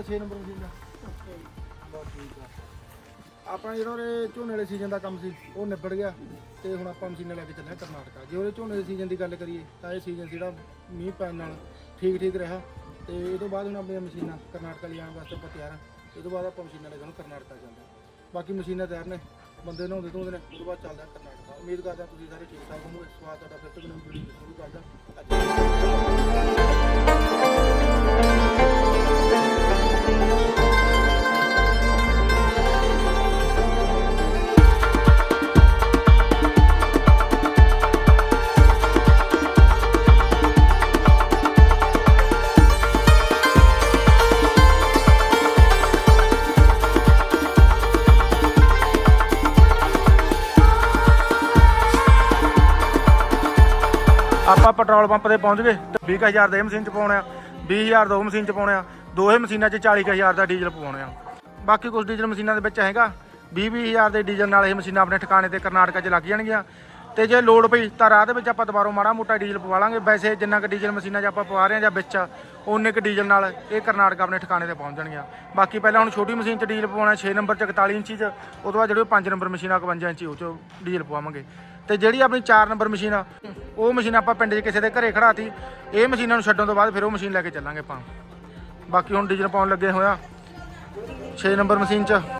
ਉਹਦਾ 6 number machine ਦਾ। ਬਸ ਠੀਕ ਆ। ਆਪਣਾ ਜਿਹੜਾ ਉਹਦੇ ਝੋਨੇ ਵਾਲੇ ਸੀਜ਼ਨ ਦਾ ਕੰਮ ਸੀ, ਉਹ ਨਿਬੜ ਗਿਆ ਤੇ ਹੁਣ ਆਪਾਂ ਮਸ਼ੀਨਾਂ ਲੈ ਕੇ ਚੱਲੇ ਹਾਂ ਕਰਨਾਟਕਾ। ਜੇ ਉਹਦੇ ਝੋਨੇ ਦੇ ਸੀਜ਼ਨ ਦੀ ਗੱਲ ਕਰੀਏ, ਤਾਂ ਇਹ ਸੀਜ਼ਨ ਜਿਹੜਾ ਮੀਂਹ ਪੈਣ ਨਾਲ ਠੀਕ ਠੀਕ ਰਿਹਾ ਤੇ ਇਹ ਤੋਂ ਬਾਅਦ ਹੁਣ ਆਪਣੀਆਂ ਮਸ਼ੀਨਾਂ ਕਰਨਾਟਕਾ ਲਿਆਉਣ ਵਾਸਤੇ ਆਪਾਂ ਤਿਆਰ ਹਾਂ। ਇਹ ਤੋਂ ਬਾਅਦ ਆਪਾਂ ਮਸ਼ੀਨਾਂ ਲੈ ਕੇ ਹੁਣ ਕਰਨਾਟਕਾ ਜਾਂਦੇ ਹਾਂ। ਬਾਕੀ ਮਸ਼ੀਨਾਂ ਤਿਆਰ ਨੇ, ਬੰਦੇ ਨਹਾਉਂਦੇ ਧੋਂਦੇ ਨੇ ਉਹ ਤੋਂ ਬਾਅਦ ਚੱਲਦਾ ਕਰਨਾਟਕਾ। ਉਮੀਦ ਕਰਦਾ ਤੁਸੀਂ ਸਾਰੇ ਠੀਕ ਠਾਕ ਹੋਵੋਗੇ ਸਵਾਦ ਤੁਹਾਡਾ ਫਿਰ ਤੋਂ ਨਵੀਂ ਵੀਡੀਓ ਸ਼ੁਰੂ ਕਰਦਾ ਅੱਜ ਪੈਟਰੋਲ ਪੰਪ ਤੇ ਪਹੁੰਚ ਗਏ ਤੇ 20000 ਦੇ ਮਸ਼ੀਨ ਚ ਪਾਉਣੇ ਆ 20000 ਉਹ ਮਸ਼ੀਨ ਚ ਪਾਉਣੇ ਆ, ਦੋਹੇ ਮਸ਼ੀਨਾਂ ਚ 40000 ਦਾ ਡੀਜ਼ਲ ਪਵਾਉਣੇ ਆ। ਬਾਕੀ ਕੁਝ ਡੀਜ਼ਲ ਮਸ਼ੀਨਾਂ ਦੇ ਵਿੱਚ ਹੈਗਾ 20-20000 ਦੇ ਡੀਜ਼ਲ ਨਾਲ ਇਹ ਮਸ਼ੀਨਾਂ ਆਪਣੇ ਠਿਕਾਣੇ ਤੇ ਕਰਨਾਟਕਾ 'ਚ ਲੱਗ ਜਾਣਗੀਆਂ। ਤੇ ਜੇ ਲੋਡ ਪਈ ਤਾਂ ਰਾਹ ਦੇ ਵਿੱਚ ਆਪਾਂ ਦੁਬਾਰਾ ਮਾੜਾ ਮੋਟਾ ਡੀਜ਼ਲ ਪਵਾ ਲਾਂਗੇ। ਵੈਸੇ ਜਿੰਨਾ ਕੁ ਡੀਜ਼ਲ ਮਸ਼ੀਨਾਂ 'ਚ ਆਪਾਂ ਪਵਾ ਰਹੇ ਹਾਂ ਜਾਂ ਵਿੱਚ ਉਨੇ ਕੁ ਡੀਜ਼ਲ ਨਾਲ ਇਹ ਕਰਨਾਟਕ ਆਪਣੇ ਠਿਕਾਣੇ ਤੇ ਪਹੁੰਚ ਜਾਣਗੀਆਂ। ਬਾਕੀ ਪਹਿਲਾਂ ਹੁਣ ਛੋਟੀ ਮਸ਼ੀਨ 'ਚ ਡੀਜ਼ਲ ਪਵਾਉਣਾ 6 ਨੰਬਰ 'ਚ 41 ਇੰਚੀ 'ਚ, ਉਹ ਤੋਂ ਬਾਅਦ ਜਿਹੜੀ 5 ਨੰਬਰ ਮਸ਼ੀਨ ਆ 51 ਇੰਚੀ, ਉਹ 'ਚ ਡੀਜ਼ਲ ਪਵਾਵਾਂਗੇ। ਤੇ ਜਿਹੜੀ ਆਪਣੀ 4 ਨੰਬਰ ਮਸ਼ੀਨ ਆ, ਉਹ ਮਸ਼ੀਨ ਆਪਾਂ ਪਿੰਡ 'ਚ ਕਿਸੇ ਦੇ ਘਰੇ ਖੜਾਤੀ ਇਹ ਮਸ਼ੀਨਾਂ ਨੂੰ ਛੱਡਣ ਤੋਂ ਬਾਅਦ ਫਿਰ ਉਹ ਮਸ਼ੀਨ ਲੈ ਕੇ ਚੱਲਾਂਗੇ ਆਪਾਂ। ਬਾਕੀ ਹੁਣ ਡੀਜ਼ਲ ਪਾਉਣ ਲੱਗੇ ਹੋਇਆ 6 ਨੰਬਰ ਮਸ਼ੀਨ 'ਚ।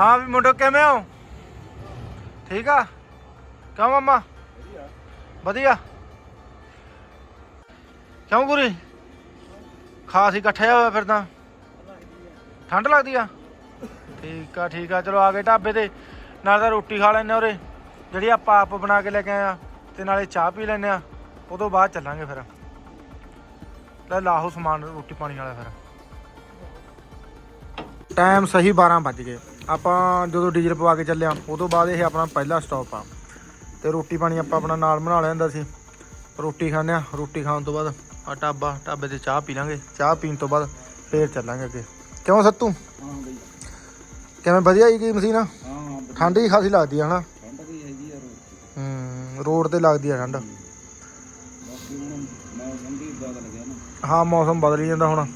ਹਾਂ ਵੀ ਮੁੰਡੋ ਕਿਵੇਂ ਹੋ? ਠੀਕ ਆ? ਕਿਉਂ ਮਮਾ? ਵਧੀਆ। ਕਿਉਂ ਗੁਰੀ? ਖਾਸ ਇਕੱਠਿਆ ਹੋਇਆ ਫਿਰਦਾ ਠੰਡ ਲੱਗਦੀ ਆ? ਠੀਕ ਆ ਠੀਕ ਆ। ਚਲੋ ਆ ਗਏ ਢਾਬੇ ਤੇ। ਨਾਲ ਤਾਂ ਰੋਟੀ ਖਾ ਲੈਣੇ ਉਰੇ। ਜਿਹੜੀ ਆਪਾਂ ਆਪ ਬਣਾ ਕੇ ਲੈ ਕੇ ਆਏ ਆ ਤੇ ਨਾਲੇ ਚਾਹ ਪੀ ਲੈਣੇ ਆ। ਤੋਂ ਬਾਅਦ ਚੱਲਾਂਗੇ ਫਿਰ। ਲੈ ਲਾਹੋ ਸਮਾਨ ਰੋਟੀ ਪਾਣੀ ਵਾਲਾ ਫਿਰ। ਟਾਈਮ ਸਹੀ 12 ਵੱਜ ਗਏ। ਆਪਾਂ ਜਦੋਂ ਡੀਜ਼ਲ ਪਵਾ ਕੇ ਚੱਲਿਆ ਉਹ ਤੋਂ ਬਾਅਦ ਇਹ ਆਪਣਾ ਪਹਿਲਾ ਸਟਾਪ ਆ। ਤੇ ਰੋਟੀ ਪਾਣੀ ਆਪਾਂ ਆਪਣਾ ਨਾਲ ਬਣਾ ਲਿਆ ਹੁੰਦਾ ਸੀ। ਰੋਟੀ ਖਾਂਦੇ ਆ ਰੋਟੀ ਖਾਣ ਤੋਂ ਬਾਅਦ ਆ ਢਾਬਾ ਢਾਬੇ ਤੇ ਚਾਹ ਪੀ ਲਾਂਗੇ। ਚਾਹ ਪੀਣ ਤੋਂ ਬਾਅਦ ਫੇਰ ਚੱਲਾਂਗੇ ਅੱਗੇ। ਕਿਉਂ ਸੱਤੂ? ਹਾਂ ਬਈ। ਕਿਵੇਂ ਵਧੀਆ ਹੀ ਗਈ ਮਸ਼ੀਨ ਹਾਂ ਹਾਂ ਠੰਡ ਹੀ ਖਾਸੀ ਲੱਗਦੀ ਆ ਹਨਾ? ਠੰਡ ਵੀ ਹੈਗੀ ਆ ਰੋਜ਼ ਹੂੰ ਰੋਡ ਤੇ ਲੱਗਦੀ ਆ ਠੰਡ। ਹਾਂ ਮੌਸਮ ਬਦਲ ਹੀ ਜਾਂਦਾ ਹੁਣ।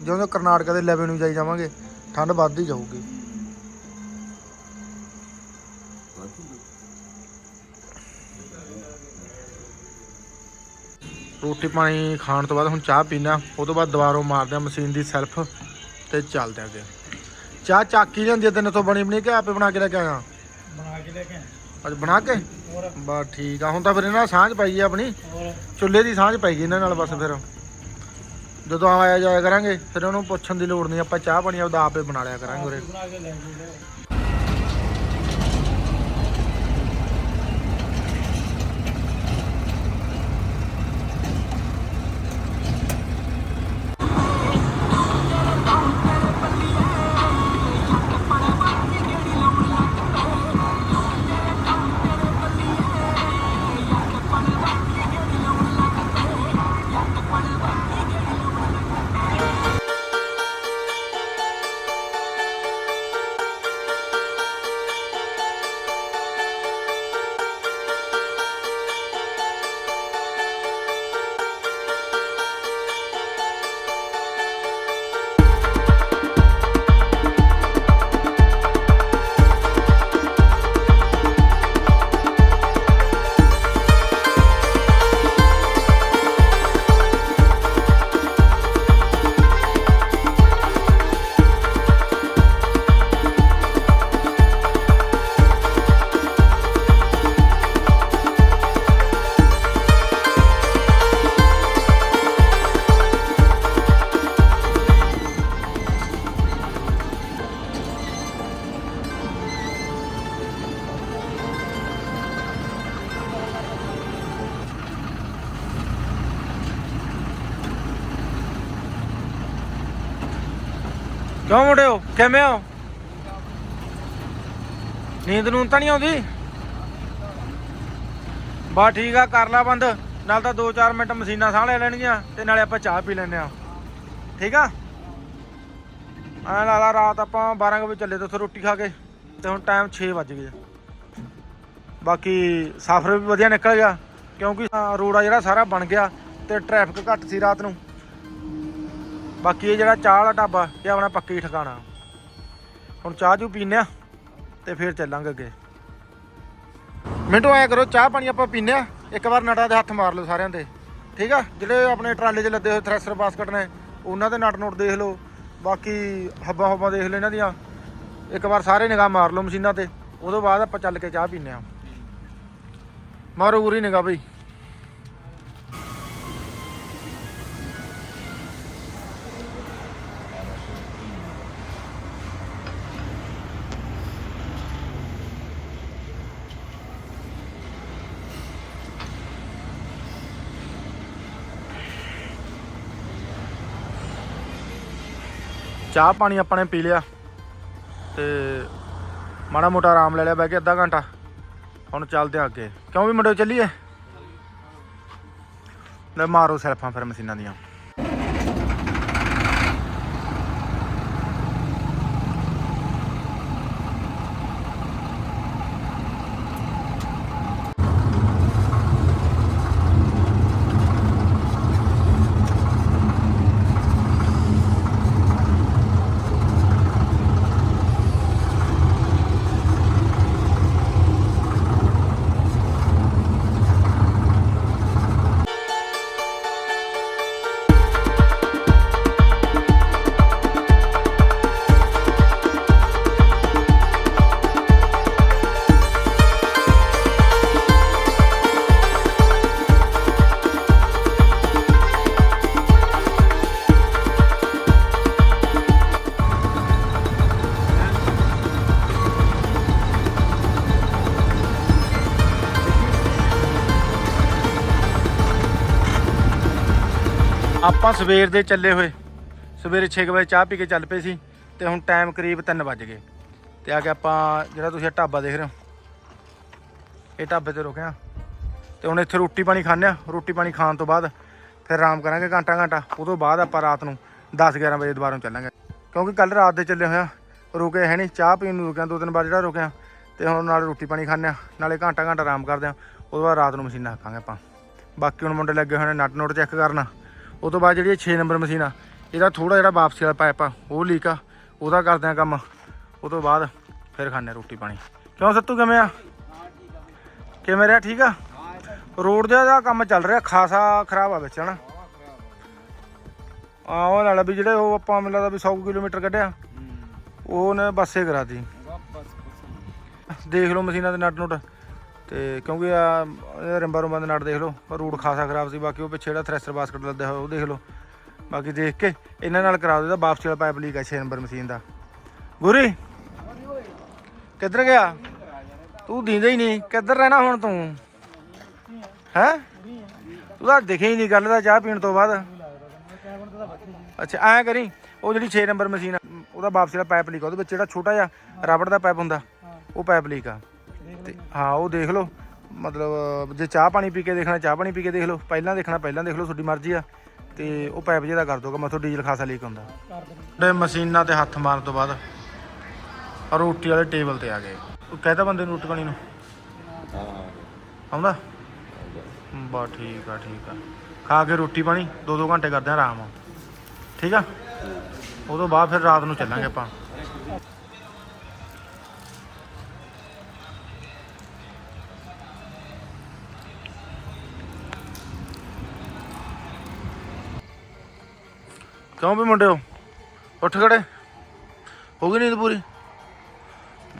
ਜਿਉਂ ਕਰਨਾਟਕਾ ਦੇ ਲੈਵਲ ਨੂੰ ਜਾਈ ਜਾਵਾਂਗੇ ਠੰਡ ਵੱਧਦੀ ਜਾਊਗੀ। ਰੋਟੀ ਪਾਣੀ ਖਾਣ ਤੋਂ ਬਾਅਦ ਹੁਣ ਚਾਹ ਪੀਣਾ ਉਹ ਤੋਂ ਬਾਅਦ ਦੁਬਾਰੋਂ ਮਾਰਦੇ ਆ ਮਸ਼ੀਨ ਦੀ ਸੈਲਫ ਤੇ ਚੱਲਦੇ ਆਗੇ ਚਾਹ ਚਾਕੀ ਲਿਆਂਦੀ ਆ ਤੈਨੂੰ ਤੋਂ ਬਣੀ ਬਣੀ ਕਿ ਆਪੇ ਬਣਾ ਕੇ ਲੈ ਕੇ ਆਇਆ? ਬਣਾ ਕੇ ਲੈ ਕੇ ਅੱਜ ਬਣਾ ਕੇ? ਬਸ ਠੀਕ ਆ ਹੁਣ ਤਾਂ ਫਿਰ ਇਹਨਾਂ ਨਾਲ ਸਾਂਝ ਪਾਈ ਆ ਆਪਣੀ। ਚੁੱਲ੍ਹੇ ਦੀ ਸਾਂਝ ਪੈ ਗਈ ਇਹਨਾਂ ਨਾਲ ਬਸ ਫਿਰ। ਜਦੋਂ ਆਇਆ ਜਾਇਆ ਕਰਾਂਗੇ ਫਿਰ ਉਹਨੂੰ ਪੁੱਛਣ ਦੀ ਲੋੜ ਨਹੀਂ ਆਪਾਂ ਚਾਹ ਪਾਣੀ ਆਪਦਾ ਆਪੇ ਬਣਾ ਲਿਆ ਕਰਾਂਗੇ ਉਰੇ। ਕਿਉਂ ਮੁੰਡਿਓ ਕਿਵੇਂ ਹੋ? ਨੀਂਦ ਨੂੰ ਤਾਂ ਨਹੀਂ ਆਉਂਦੀ? ਬਾ ਠੀਕ ਆ ਕਰ ਲਾ ਬੰਦ। ਨਾਲ ਤਾਂ 2-4 ਮਿੰਟ ਮਸ਼ੀਨਾਂ ਸਾਹ ਲੈ ਲੈਣਗੀਆਂ ਤੇ ਨਾਲੇ ਆਪਾਂ ਚਾਹ ਪੀ ਲੈਣੇ ਆ ਠੀਕ ਆ? ਐ ਲਾ ਲਾ ਰਾਤ ਆਪਾਂ 12 ਵਜੇ ਚੱਲੇ ਤੇ ਉੱਥੇ ਰੋਟੀ ਖਾ ਕੇ ਤੇ ਹੁਣ ਟਾਈਮ 6 ਵੱਜ ਗਏ ਬਾਕੀ ਸਫ਼ਰ ਵੀ ਵਧੀਆ ਨਿਕਲ ਗਿਆ ਕਿਉਂਕਿ ਅ, ਰੋਡ ਆ ਜਿਹੜਾ ਸਾਰਾ ਬਣ ਗਿਆ ਤੇ ਟ੍ਰੈਫਿਕ ਘੱਟ ਸੀ ਰਾਤ ਨੂੰ। ਬਾਕੀ ਇਹ ਜਿਹੜਾ ਚਾਹ ਵਾਲਾ ਢਾਬਾ, ਇਹ ਆਪਣਾ ਪੱਕੀ ਠਿਕਾਣਾ। ਹੁਣ ਚਾਹ ਚੂ ਪੀਨੇ ਆ ਤੇ ਫਿਰ ਚੱਲਾਂਗੇ ਅੱਗੇ। ਮਿੰਟੂ ਆਇਆ ਕਰੋ, ਚਾਹ ਪਾਣੀ ਆਪਾਂ ਪੀਨੇ ਆ। ਇੱਕ ਵਾਰ ਨਟਾਂ ਦੇ ਹੱਥ ਮਾਰ ਲਓ ਸਾਰਿਆਂ ਦੇ। ਠੀਕ ਆ? ਜਿਹੜੇ ਆਪਣੇ ਟਰਾਲੇ 'ਚ ਲੱਦੇ ਹੋਏ ਥ੍ਰੈਸ਼ਰ ਬਾਸਕਟ ਨੇ, ਉਹਨਾਂ ਦੇ ਨਟ ਨੋਟ ਦੇਖ ਲਓ। ਬਾਕੀ ਹੱਬਾਂ ਹੱਬਾਂ ਦੇਖ ਲਓ ਇਹਨਾਂ ਦੀਆਂ। ਇੱਕ ਵਾਰ ਸਾਰੇ ਨਿਗਾਹ ਮਾਰ ਲਓ ਮਸ਼ੀਨਾਂ ਤੇ। ਉਦੋਂ ਬਾਅਦ ਆਪਾਂ ਚੱਲ ਕੇ ਚਾਹ ਪੀਨੇ ਆ। ਮਾਰੋ ਉਰੀ ਨਿਗਾਹ ਬਈ। ਚਾਹ ਪਾਣੀ ਆਪਾਂ ਨੇ ਪੀ ਲਿਆ ਤੇ ਮਾੜਾ ਮੋਟਾ ਆਰਾਮ ਲੈ ਲਿਆ ਬਹਿ ਕੇ ਅੱਧਾ ਘੰਟਾ। ਹੁਣ ਚੱਲਦੇ ਆ ਅੱਗੇ। ਕਿਉਂ ਵੀ ਮੁੰਡੇ ਚੱਲੀਏ? ਲੈ ਮਾਰੋ ਸੈਲਫਾਂ ਫਿਰ ਮਸ਼ੀਨਾਂ ਦੀਆਂ। ਆਪਾਂ ਸਵੇਰ ਦੇ ਚੱਲੇ ਹੋਏ। ਸਵੇਰੇ 6 ਵਜੇ ਚਾਹ ਪੀ ਕੇ ਚੱਲ ਪਏ ਸੀ ਤੇ ਹੁਣ ਟਾਈਮ ਕਰੀਬ 3 ਵੱਜ ਗਏ। ਤੇ ਆ ਕੇ ਆਪਾਂ ਜਿਹੜਾ ਤੁਸੀਂ ਢਾਬਾ ਦੇਖ ਰਹੇ ਹੋ, ਇਹ ਢਾਬੇ ਤੇ ਰੁਕੇ ਆ ਤੇ ਹੁਣ ਇੱਥੇ ਰੋਟੀ ਪਾਣੀ ਖਾਂਦੇ ਆ ਰੋਟੀ ਪਾਣੀ ਖਾਣ ਤੋਂ ਬਾਅਦ ਫਿਰ ਆਰਾਮ ਕਰਾਂਗੇ ਘੰਟਾ ਘੰਟਾ। ਉਹ ਤੋਂ ਬਾਅਦ ਆਪਾਂ ਰਾਤ ਨੂੰ 10 11 ਵਜੇ ਦੁਬਾਰਾ ਚੱਲਾਂਗੇ। ਕਿਉਂਕਿ ਕੱਲ ਰਾਤ ਦੇ ਚੱਲੇ ਹੋਇਆ ਰੁਕੇ ਹੈ ਨਹੀਂ ਚਾਹ ਪੀਣ ਨੂੰ ਰੁਕਿਆ, ਦੋ ਤਿੰਨ ਵਾਰ ਜਿਹੜਾ ਰੁਕਿਆ। ਤੇ ਹੁਣ ਨਾਲ ਰੋਟੀ ਪਾਣੀ ਖਾਂਦੇ ਆ ਨਾਲੇ ਘੰਟਾ ਘੰਟਾ ਆਰਾਮ ਕਰਦੇ ਆ ਉਦੋਂ ਬਾਅਦ ਰਾਤ ਨੂੰ ਮਸ਼ੀਨਾਂ ਹੱਕਾਂਗੇ ਆਪਾਂ। ਬਾਕੀ ਹੁਣ ਮੁੰਡੇ ਲੱਗੇ ਹੋਏ ਨੇ ਨਟ ਨੋਟ ਚੈੱਕ ਕਰਨਾ। ਉਹ ਤੋਂ ਬਾਅਦ ਜਿਹੜੀ 6 ਨੰਬਰ ਮਸ਼ੀਨ ਆ ਇਹਦਾ ਥੋੜਾ ਜਿਹੜਾ ਵਾਪਸੀ ਵਾਲਾ ਪਾਈਪ ਆ ਉਹ ਲੀਕ ਆ ਉਹਦਾ ਕਰਦੇ ਆ ਕੰਮ। ਉਹ ਤੋਂ ਬਾਅਦ ਫਿਰ ਖਾਣੇ ਰੋਟੀ ਪਾਣੀ। ਕਿਉਂ ਸੱਤੂ ਕਿਵੇਂ ਆ? ਕਿਵੇਂ ਰਿਹਾ ਠੀਕ ਆ? ਰੋਡ ਦੇ ਦਾ ਕੰਮ ਚੱਲ ਰਿਹਾ ਖਾਸਾ ਖਰਾਬ ਆ ਵਿੱਚ ਹਨਾ? ਆ ਉਹ ਨਾਲ ਵੀ ਜਿਹੜੇ ਉਹ ਆਪਾਂ ਮੈਨੂੰ ਲੱਗਦਾ ਵੀ 100 ਕਿਲੋਮੀਟਰ ਕੱਢਿਆ ਉਹਨੇ ਬੱਸੇ ਕਰਾਤੀ। ਦੇਖ ਲਓ ਮਸ਼ੀਨਾਂ ਦੇ ਨਟ ਨੁੱਟ ਤੇ ਕਿਉਂਕਿ ਆ, ਇਹ ਰਿੰਬਾ ਰੁੰਬਾਂ ਦੇ ਨਟ ਦੇਖ ਲਓ ਰੂਟ ਖਾਸਾ ਖਰਾਬ ਸੀ, ਬਾਕੀ ਉਹ ਪਿੱਛੇ ਜਿਹੜਾ ਥ੍ਰੈਸ਼ਰ ਬਾਸਕਟ ਲੱਦਿਆ ਹੋਇਆ, ਉਹ ਦੇਖ ਲਓ। ਬਾਕੀ ਦੇਖ ਕੇ ਇਹਨਾਂ ਨਾਲ ਕਰਾ ਦਿਓ ਵਾਪਸੀ ਵਾਲਾ ਪਾਈਪ ਲੀਕ ਆ 6 ਨੰਬਰ ਮਸ਼ੀਨ ਦਾ। ਗੁਰੀ, ਕਿੱਧਰ ਗਿਆ? ਤੂੰ ਦੀਂਦਾ ਹੀ ਨਹੀਂ, ਕਿੱਧਰ ਰਹਿਣਾ ਹੁਣ ਤੂੰ? ਹੈ? ਤੂੰ ਤਾਂ ਦਿਖੇ ਹੀ ਨਹੀਂ ਗੱਲ ਦਾ, ਚਾਹ ਪੀਣ ਤੋਂ ਬਾਅਦ। ਅੱਛਾ, ਐਂ ਕਰੀ, ਉਹ ਜਿਹੜੀ 6 ਨੰਬਰ ਮਸ਼ੀਨ ਆ, ਉਹਦਾ ਵਾਪਸੀ ਵਾਲਾ ਪਾਈਪ ਲੀਕ ਆ, ਉਹਦੇ ਵਿੱਚ ਜਿਹੜਾ ਛੋਟਾ ਜਿਹਾ ਰਬੜ ਦਾ ਪਾਈਪ ਹੁੰਦਾ, ਉਹ ਪਾਈਪ ਲੀਕ ਆ। ਤੇ ਹਾਂ, ਉਹ ਦੇਖ ਲਓ। ਮਤਲਬ, ਜੇ ਚਾਹ ਪਾਣੀ ਪੀ ਕੇ ਦੇਖਣਾ, ਚਾਹ ਪਾਣੀ ਪੀ ਕੇ ਦੇਖ ਲਓ। ਪਹਿਲਾਂ ਦੇਖਣਾ, ਪਹਿਲਾਂ ਦੇਖ ਲਓ ਤੁਹਾਡੀ ਮਰਜ਼ੀ ਆ। ਤੇ ਉਹ ਪਾਈਪ ਜਿਹਦਾ ਕਰ ਦੋਗਾ ਮੈਥੋਂ ਡੀਜ਼ਲ ਖਾਸਾ ਲੀਕ ਹੁੰਦਾ। ਤੇ ਮਸ਼ੀਨਾਂ ਤੇ ਹੱਥ ਮਾਰਨ ਤੋਂ ਬਾਅਦ ਰੋਟੀ ਵਾਲੇ ਟੇਬਲ ਤੇ ਆ ਗਏ। ਉਹ ਕਹਿੰਦਾ ਬੰਦੇ ਨੂੰ ਰੋਟੀ ਪਾਣੀ ਨੂੰ? ਆਉਂਦਾ? ਬਾ, ਠੀਕ ਆ ਠੀਕ ਆ। ਖਾ ਕੇ ਰੋਟੀ ਪਾਣੀ 2-2 ਘੰਟੇ ਕਰਦੇ ਆ ਆਰਾਮ ਠੀਕ ਆ? ਉਹ ਤੋਂ ਬਾਅਦ ਫਿਰ ਰਾਤ ਨੂੰ ਚੱਲਾਂਗੇ ਆਪਾਂ। ਕਿਉਂ ਵੀ ਮੁੰਡਿਓ? ਉੱਠ ਖੜੇ। ਹੋ ਗਈ ਨੀਂਦ ਪੂਰੀ?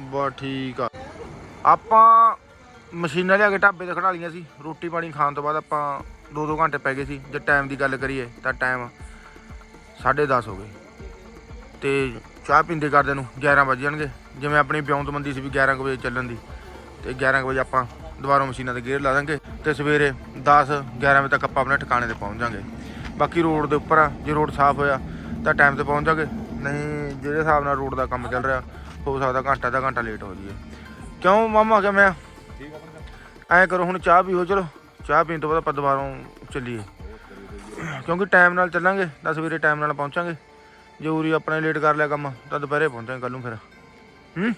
ਬਾ ਠੀਕ ਆ। ਆਪਾਂ ਮਸ਼ੀਨਾਂ ਲਿਆ ਕੇ ਢਾਬੇ ਤੇ ਖੜਾ ਲਈਆਂ ਸੀ। ਰੋਟੀ ਪਾਣੀ ਖਾਣ ਤੋਂ ਬਾਅਦ ਆਪਾਂ 2-2 ਘੰਟੇ ਪੈ ਗਏ ਸੀ। ਜੇ ਟਾਈਮ ਦੀ ਗੱਲ ਕਰੀਏ ਤਾਂ ਟਾਈਮ 10:30 ਹੋ ਗਏ। ਤੇ ਚਾਹ ਪੀਂਦੇ ਕਰਦੇ ਨੂੰ 11 ਵਜ ਜਾਣਗੇ। ਜਿਵੇਂ ਆਪਣੀ ਬਿਉਂਤਮੰਦੀ ਸੀ ਵੀ 11 ਕੁ ਵਜੇ ਚੱਲਣ ਦੀ। ਤੇ 11 ਕੁ ਵਜੇ ਆਪਾਂ ਦੁਬਾਰਾ ਮਸ਼ੀਨਾਂ ਤੇ ਗੇਅਰ ਲਾ ਦਾਂਗੇ। ਤੇ ਸਵੇਰੇ 10 11 ਵਜੇ ਤੱਕ ਆਪਾਂ ਆਪਣੇ ਠਿਕਾਣੇ ਤੇ ਪਹੁੰਚ ਜਾਾਂਗੇ ਬਾਕੀ ਰੋਡ ਦੇ ਉੱਪਰ ਆ, ਜੇ ਰੋਡ ਸਾਫ਼ ਹੋਇਆ ਤਾਂ ਟਾਈਮ ਤੇ ਪਹੁੰਚ ਜਾਗੇ। ਨਹੀਂ, ਜਿਹੜੇ ਹਿਸਾਬ ਨਾਲ ਰੋਡ ਦਾ ਕੰਮ ਚੱਲ ਰਿਹਾ, ਹੋ ਸਕਦਾ ਘੰਟਾ ਦਾ ਘੰਟਾ ਲੇਟ ਹੋ ਜਾਈਏ। ਕਿਉਂ ਮਾਮਾ, ਕਿਵੇਂ ਆ? ਠੀਕ ਆ ਬੰਦਾ ਐਂ ਕਰੋ, ਹੁਣ ਚਾਹ ਪੀਓ, ਚਲੋ। ਚਾਹ ਪੀਣ ਤੋਂ ਬਾਅਦ ਆਪਾਂ ਦੁਬਾਰਾ ਚੱਲੀਏ। ਕਿਉਂਕਿ ਟਾਈਮ ਨਾਲ ਚੱਲਾਂਗੇ ਤਾਂ ਸਵੇਰੇ ਟਾਈਮ ਨਾਲ ਪਹੁੰਚਾਂਗੇ। ਜੇ ਉਰੀ ਆਪਣੇ ਲੇਟ ਕਰ ਲਿਆ ਕੰਮ, ਤਾਂ ਦੁਪਹਿਰੇ ਪਹੁੰਚਾਂਗੇ ਕੱਲ ਨੂੰ ਫਿਰ। ਹੂੰ?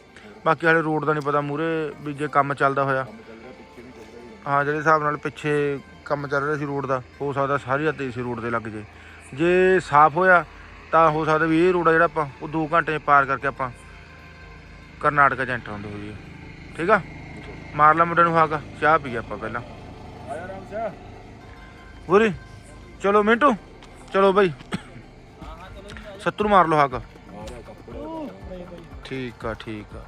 ਬਾਕੀ ਹਾਲੇ ਰੋਡ ਦਾ ਨਹੀਂ ਪਤਾ ਮੂਰੇ ਵੀ ਜੇ ਕੰਮ ਚੱਲਦਾ ਹੋਇਆ। ਹਾਂ, ਜਿਹੜੇ ਹਿਸਾਬ ਨਾਲ ਪਿੱਛੇ ਕੰਮ ਚੱਲ ਰਿਹਾ ਸੀ ਰੋਡ ਦਾ, ਹੋ ਸਕਦਾ ਸਾਰੀ ਰਾਤ ਇਸੇ ਰੋਡ ਤੇ ਲੱਗ ਜੇ। ਜੇ ਸਾਫ਼ ਹੋਇਆ, ਤਾਂ ਹੋ ਸਕਦਾ ਵੀ ਇਹ ਰੋਡ ਆ ਜਿਹੜਾ ਆਪਾਂ, ਉਹ 2 ਘੰਟੇ ਪਾਰ ਕਰਕੇ ਆਪਾਂ ਕਰਨਾਟਕਾ 'ਚ ਐਂਟਰ ਹੁੰਦੇ ਹੋਈਏ ਠੀਕ ਆ? ਮਾਰ ਲਾ ਮੁੰਡੇ ਨੂੰ ਹਾਕ, ਚਾਹ ਪੀ ਆਪਾਂ ਪਹਿਲਾਂ। ਆਇਆ ਰਾਮ ਸ਼ਾਹ ਗੁਰੀ ਚਲੋ ਮਿੰਟੂ, ਚਲੋ ਬਈ। ਸੱਤਰ ਮਾਰ ਲਓ ਹਾਕ। ਠੀਕ ਆ ਠੀਕ ਆ।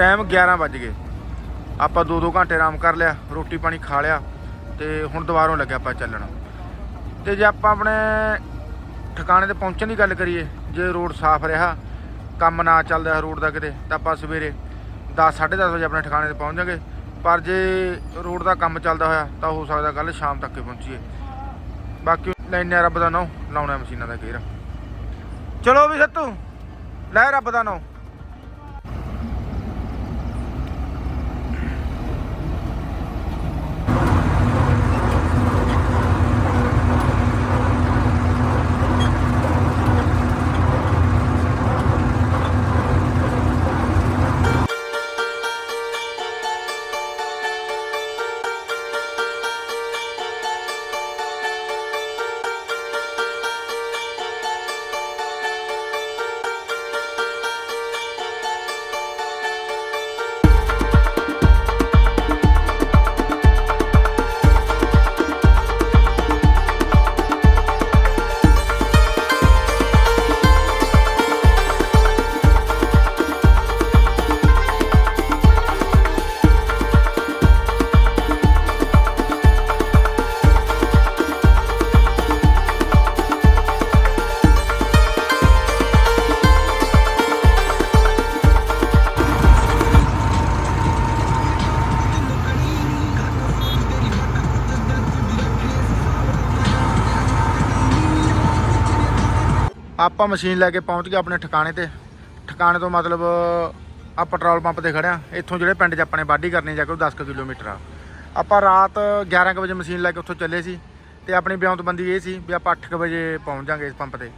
ਟਾਈਮ 11 ਵੱਜ ਗਏ। ਆਪਾਂ 2-2 ਘੰਟੇ ਆਰਾਮ ਕਰ ਲਿਆ, ਰੋਟੀ ਪਾਣੀ ਖਾ ਲਿਆ ਤੇ ਹੁਣ ਦੁਬਾਰੋਂ ਲੱਗਿਆ ਆਪਾਂ ਚੱਲਣ। ਤੇ ਜੇ ਆਪਾਂ ਆਪਣੇ ਠਿਕਾਣੇ ਤੇ ਪਹੁੰਚਣ ਦੀ ਗੱਲ ਕਰੀਏ, ਜੇ ਰੋਡ ਸਾਫ਼ ਰਿਹਾ, ਕੰਮ ਨਾ ਚੱਲਦਾ ਰੋਡ ਦਾ ਕਿਤੇ, ਤਾਂ ਆਪਾਂ ਸਵੇਰੇ 10 10:30 ਵਜੇ ਆਪਣੇ ਠਿਕਾਣੇ ਤੇ ਪਹੁੰਚ ਜਾਗੇ। ਪਰ ਜੇ ਰੋਡ ਦਾ ਕੰਮ ਚੱਲਦਾ ਹੋਇਆ, ਤਾਂ ਹੋ ਸਕਦਾ ਕੱਲ ਸ਼ਾਮ ਤੱਕ ਹੀ ਪਹੁੰਚੀਏ। ਬਾਕੀ ਲੈਨੇ ਰੱਬ ਦਾ ਨਾਮ ਲਾਉਣਾ ਮਸ਼ੀਨਾਂ ਦਾ ਗੇਰ ਚਲੋ ਵੀ ਸੱਤੂ, ਲੈ ਰੱਬ ਦਾ ਨਾਮ ਆਪਾਂ ਮਸ਼ੀਨ ਲੈ ਕੇ ਪਹੁੰਚ ਗਏ ਆਪਣੇ ਠਿਕਾਣੇ ਤੇ। ਠਿਕਾਣੇ ਤੋਂ ਮਤਲਬ ਆ ਪੈਟਰੋਲ ਪੰਪ ਤੇ ਖੜਿਆ ਇੱਥੋਂ ਜਿਹੜੇ ਪਿੰਡ 'ਚ ਆਪਣੇ ਵਾਢੀ ਕਰਨੀ ਜਾ ਕੇ ਉਹ 10 ਕੁ ਕਿਲੋਮੀਟਰ ਆ। ਆਪਾਂ ਰਾਤ 11 ਕੁ ਵਜੇ ਮਸ਼ੀਨ ਲੈ ਕੇ ਉੱਥੋਂ ਚੱਲੇ ਸੀ ਤੇ ਆਪਣੀ ਬਿਉਂਤਬੰਦੀ ਇਹ ਸੀ ਵੀ ਆਪਾਂ 8 ਕੁ ਵਜੇ ਪਹੁੰਚ ਜਾਾਂਗੇ ਇਸ ਪੰਪ ਤੇ।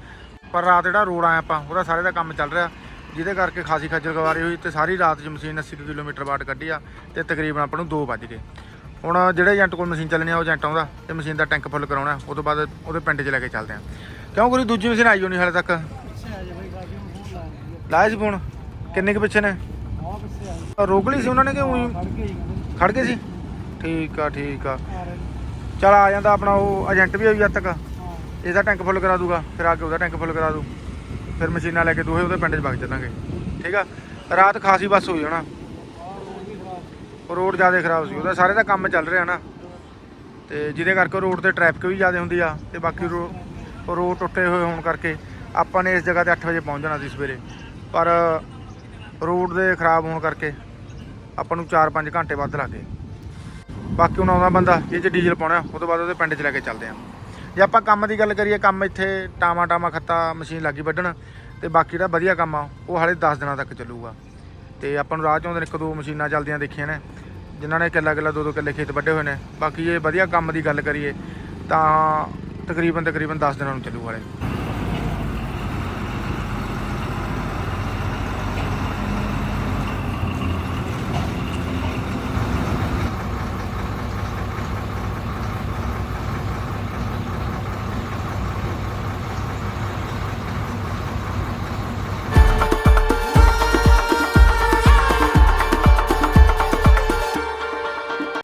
ਪਰ ਰਾਤ ਜਿਹੜਾ ਰੋਡ ਆਇਆ ਆਪਾਂ, ਉਹਦਾ ਸਾਰੇ ਦਾ ਕੰਮ ਚੱਲ ਰਿਹਾ। ਜਿਹਦੇ ਕਰਕੇ ਖਾਸੀ ਖੱਜਲ ਖਵਾਰੀ ਹੋਈ ਤੇ ਸਾਰੀ ਰਾਤ 'ਚ ਮਸ਼ੀਨ 80 ਕੁ ਕਿਲੋਮੀਟਰ ਵਾਟ ਕੱਢੀ ਆ ਤੇ ਤਕਰੀਬਨ ਆਪਾਂ ਨੂੰ 2 ਵੱਜ ਗਏ। ਹੁਣ ਜਿਹੜੇ ਏਜੰਟ ਕੋਲ ਮਸ਼ੀਨ ਚੱਲਣੀ ਆ ਉਹ ਏਜੰਟ ਆਉਂਦਾ ਤੇ ਮਸ਼ੀਨ ਦਾ ਟੈਂਕ ਫੁੱਲ ਕਰਾਉਣਾ, ਉਹ ਤੋਂ ਬਾਅਦ ਉਹਦੇ ਪਿੰਡ 'ਚ ਲੈ ਕੇ ਚੱਲਦੇ ਆ। ਕਿਉਂ ਗੁਰੀ ਦੂਜੀ ਮਸ਼ੀਨ ਆਈ ਹੋਣੀ ਹਾਲੇ ਤੱਕ? ਲਾਇਆ ਸੀ ਫੋਨ? ਕਿੰਨੇ ਕੁ ਪਿੱਛੇ ਨੇ? ਰੋਕ ਲਈ ਸੀ ਉਹਨਾਂ ਨੇ ਕਿ ਉਹੀ? ਖੜ ਗਏ ਸੀ? ਠੀਕ ਆ ਠੀਕ ਆ। ਚਲ ਆ ਜਾਂਦਾ ਆਪਣਾ ਉਹ ਏਜੰਟ ਵੀ ਆਈ ਜਦ ਤੱਕ। ਇਹਦਾ ਟੈਂਕ ਫੁੱਲ ਕਰਾ ਦੂਗਾ, ਫਿਰ ਆ ਕੇ ਉਹਦਾ ਟੈਂਕ ਫੁੱਲ ਕਰਾ ਦੂ। ਫਿਰ ਮਸ਼ੀਨਾਂ ਲੈ ਕੇ ਦੋਹੇ ਉਹਦੇ ਪਿੰਡ 'ਚ ਵਗ ਚੱਲਾਂਗੇ। ਠੀਕ ਆ? ਰਾਤ ਖਾਸੀ ਬੱਸ ਹੋਈ ਹੋਣਾ ਰੋਡ ਜ਼ਿਆਦਾ ਖਰਾਬ ਸੀ, ਉਹਦਾ ਸਾਰੇ ਦਾ ਕੰਮ ਚੱਲ ਰਿਹਾ ਨਾ। ਤੇ ਜਿਹਦੇ ਕਰਕੇ ਰੋਡ ਤੇ ਟ੍ਰੈਫਿਕ ਵੀ ਜ਼ਿਆਦਾ ਹੁੰਦੀ ਆ, ਤੇ ਬਾਕੀ ਰੋ- ਰੋਡ ਟੁੱਟੇ ਹੋਏ ਹੋਣ ਕਰਕੇ ਆਪਾਂ ਨੇ ਇਸ ਜਗ੍ਹਾ ਤੇ 8 ਵਜੇ ਪਹੁੰਚ ਜਾਣਾ ਸੀ ਸਵੇਰੇ। ਪਰ ਰੋਡ ਦੇ ਖਰਾਬ ਹੋਣ ਕਰਕੇ ਆਪਾਂ ਨੂੰ 4-5 ਘੰਟੇ ਵੱਧ ਲੱਗੇ ਬਾਕੀ ਹੁਣ ਆਉਂਦਾ ਬੰਦਾ, ਇਹ 'ਚ ਡੀਜ਼ਲ ਪਾਉਣਾ, ਉਹ ਤੋਂ ਬਾਅਦ ਉਹਦੇ ਪਿੰਡ 'ਚ ਲੈ ਕੇ ਚੱਲਦੇ ਆਂ। ਜੇ ਆਪਾਂ ਕੰਮ ਦੀ ਗੱਲ ਕਰੀਏ, ਕੰਮ ਇੱਥੇ ਟਾਮਾ ਟਾਮਾ ਖੱਤਾ ਮਸ਼ੀਨ ਲੱਗੀ ਵੱਢਣ, ਤੇ ਬਾਕੀ ਜਿਹੜਾ ਵਧੀਆ ਕੰਮ ਆ, ਉਹ ਹਾਲੇ 10 ਦਿਨਾਂ ਤੱਕ ਚੱਲੂਗਾ। ਤੇ ਆਪਾਂ ਨੂੰ ਰਾਹ 'ਚ ਆਉਂਦੇ ਨੇ ਇੱਕ ਦੋ ਮਸ਼ੀਨਾਂ ਚੱਲਦੀਆਂ ਦੇਖੀਆਂ ਨੇ, ਜਿਨ੍ਹਾਂ ਨੇ ਕਿੱਲਾ ਕਿੱਲਾ ਦੋ ਦੋ ਕਿੱਲੇ ਖੇਤ ਵੱਢੇ ਹੋਏ ਨੇ। ਬਾਕੀ ਜੇ ਵਧੀਆ ਕੰਮ ਦੀ ਗੱਲ ਕਰੀਏ, ਤਾਂ ਤਕਰੀਬਨ ਤਕਰੀਬਨ 10 ਦਿਨਾਂ ਨੂੰ ਚੱਲੂ ਹਾਲੇ